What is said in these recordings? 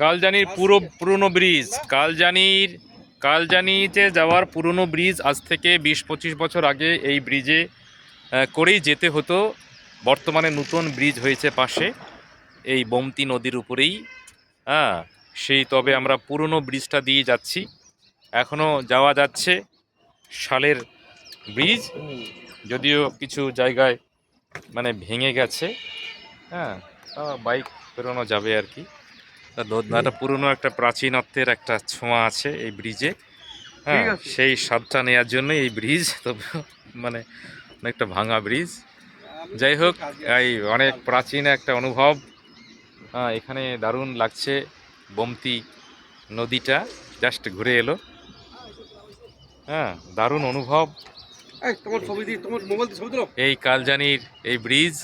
কালজানির পুরো পুরনো ব্রিজ। কালজানির, কালজানিতে যাওয়ার পুরনো ব্রিজ আজ থেকে বিশ পঁচিশ বছর আগে এই ব্রিজে করেই যেতে হতো। বর্তমানে নতুন ব্রিজ হয়েছে পাশে, এই বমতি নদীর উপরেই। হ্যাঁ সেই তবে আমরা পুরনো ব্রিজটা দিয়ে যাচ্ছি। এখনও যাওয়া যাচ্ছে শালের ব্রিজ। যদিও কিছু জায়গায় মানে ভেঙে গেছে। হ্যাঁ বাইক বেরোনো যাবে আর কি। একটা পুরনো একটা প্রাচীনত্বের একটা ছোঁয়া আছে এই ব্রিজে হ্যাঁ সেই স্বাদটা নেওয়ার জন্য এই ব্রিজ তবে মানে অনেকটা ভাঙা ব্রিজ যাই হোক এই অনেক প্রাচীন একটা অনুভব। হ্যাঁ এখানে দারুণ লাগছে বমতি নদীটা জাস্ট ঘুরে এলো। হ্যাঁ দারুণ অনুভব। এই, কালজানির এই ব্রিজ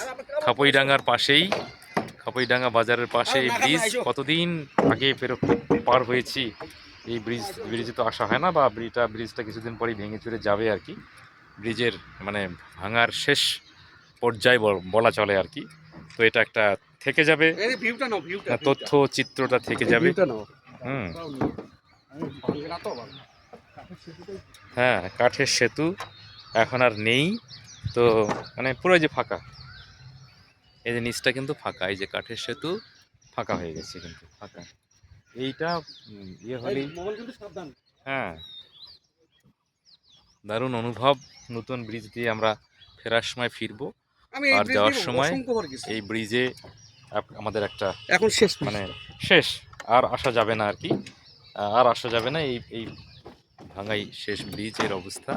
খাপইডাঙ্গার পাশেই। খাপইডাঙ্গা বাজারের পাশে এই ব্রিজ। কতদিন আগে ফেরত পার হয়েছি? এই ব্রিজ ব্রিজে তো আসা হয় না বা ব্রিজটা ব্রিজটা কিছুদিন পরেই ভেঙে চুরে যাবে আর কি। ব্রিজের মানে ভাঙার শেষ পর্যায়ে বল- চলে আর কি। তো এটা একটা থেকে যাবে। তথ্য চিত্রটা থেকে যাবে। হুম। হ্যাঁ কাঠের সেতু এখন আর নেই। তো মানে পুরো যে ফাঁকা। এই যে নিচটা কিন্তু ফাঁকা এই যে কাঠের সেতু ফাঁকা হয়ে গেছে কিন্তু ফাঁকা। এইটা ইয়ে হলেই হ্যাঁ। দারুণ অনুভব নতুন ব্রিজ দিয়ে আমরা ফেরার সময় ফিরবো। আর যাওয়ার সময় এই ব্রিজে আমাদের একটা এখন শেষ মানে শেষ আর আসা যাবে না আর কি। আর আসা যাবে না এই এই ভাঙাই শেষ ব্রিজের অবস্থা।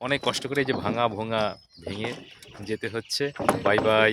অনেক কষ্ট করে এই যে ভাঙা ভোঙা ভেঙে যেতে হচ্ছে। Bye bye